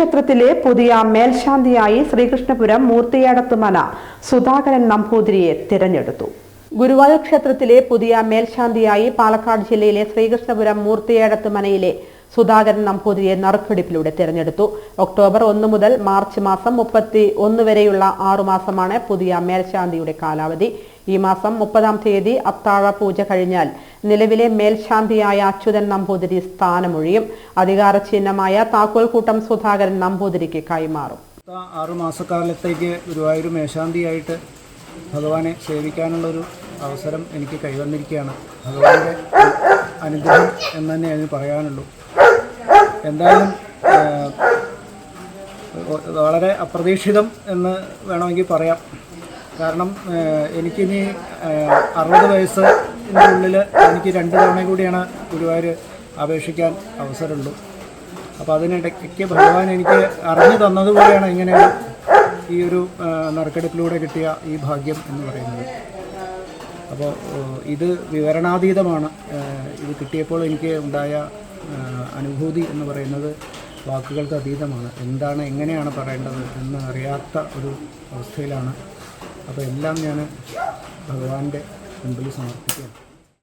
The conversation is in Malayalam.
ക്ഷേത്രത്തിലെ പുതിയ മേൽശാന്തിയായി ശ്രീകൃഷ്ണപുരം മൂർത്തിയാടത്തുമന സുധാകരൻ നമ്പൂതിരിയെ തിരഞ്ഞെടുത്തു. ഗുരുവായൂർ ക്ഷേത്രത്തിലെ പുതിയ മേൽശാന്തിയായി പാലക്കാട് ജില്ലയിലെ ശ്രീകൃഷ്ണപുരം മൂർത്തിയാടത്ത് മനയിലെ സുധാകരൻ നമ്പൂതിരിയെ നറുക്കെടുപ്പിലൂടെ തിരഞ്ഞെടുത്തു. ഒക്ടോബർ ഒന്ന് മുതൽ മാർച്ച് മാസം മുപ്പത്തി ഒന്ന് വരെയുള്ള ആറുമാസമാണ് പുതിയ മേൽശാന്തിയുടെ കാലാവധി. ഈ മാസം മുപ്പതാം തീയതി അത്താഴ പൂജ കഴിഞ്ഞാൽ നിലവിലെ മേൽശാന്തിയായ അച്യുതൻ നമ്പൂതിരി സ്ഥാനമൊഴിയും അധികാര ചിഹ്നമായ താക്കോൽക്കൂട്ടം സുധാകരൻ നമ്പൂതിരിക്ക് കൈമാറും. ആറു മാസക്കാലത്തേക്ക് ഗുരുവായൂർ മേശാന്തിയായിട്ട് ഭഗവാനെ സേവിക്കാനുള്ളൊരു അവസരം എനിക്ക് കൈവന്നിരിക്കുകയാണ്. ഭഗവാന്റെ അനുഗ്രഹം എന്ന് തന്നെ അതിന് പറയാനുള്ളൂ. എന്തായാലും വളരെ അപ്രതീക്ഷിതം എന്ന് വേണമെങ്കിൽ പറയാം. കാരണം എനിക്കിനി അറുപത് അറുപത് വയസ്സിന്റെ ഉള്ളിൽ എനിക്ക് രണ്ട് തവണ കൂടിയാണ് ഗുരുവായൂർ അപേക്ഷിക്കാൻ അവസരമുള്ളൂ. അപ്പോൾ അതിനിടയ്ക്ക് ഭഗവാൻ എനിക്ക് അറിഞ്ഞു തന്നതുപോലെയാണ് ഇങ്ങനെ ഈ ഒരു നറുക്കെടുപ്പിലൂടെ കിട്ടിയ ഈ ഭാഗ്യം എന്ന് പറയുന്നത്. അപ്പോൾ ഇത് വിവരണാതീതമാണ്. ഇത് കിട്ടിയപ്പോൾ എനിക്ക് ഉണ്ടായ അനുഭൂതി എന്ന് പറയുന്നത് വാക്കുകൾക്ക് അതീതമാണ്. എന്താണ് എങ്ങനെയാണ് പറയേണ്ടത് എന്ന് അറിയാത്ത ഒരു അവസ്ഥയിലാണ്. അപ്പോൾ എല്ലാം ഞാൻ ഭഗവാന്റെ മുമ്പിൽ സമർപ്പിക്കുകയാണ്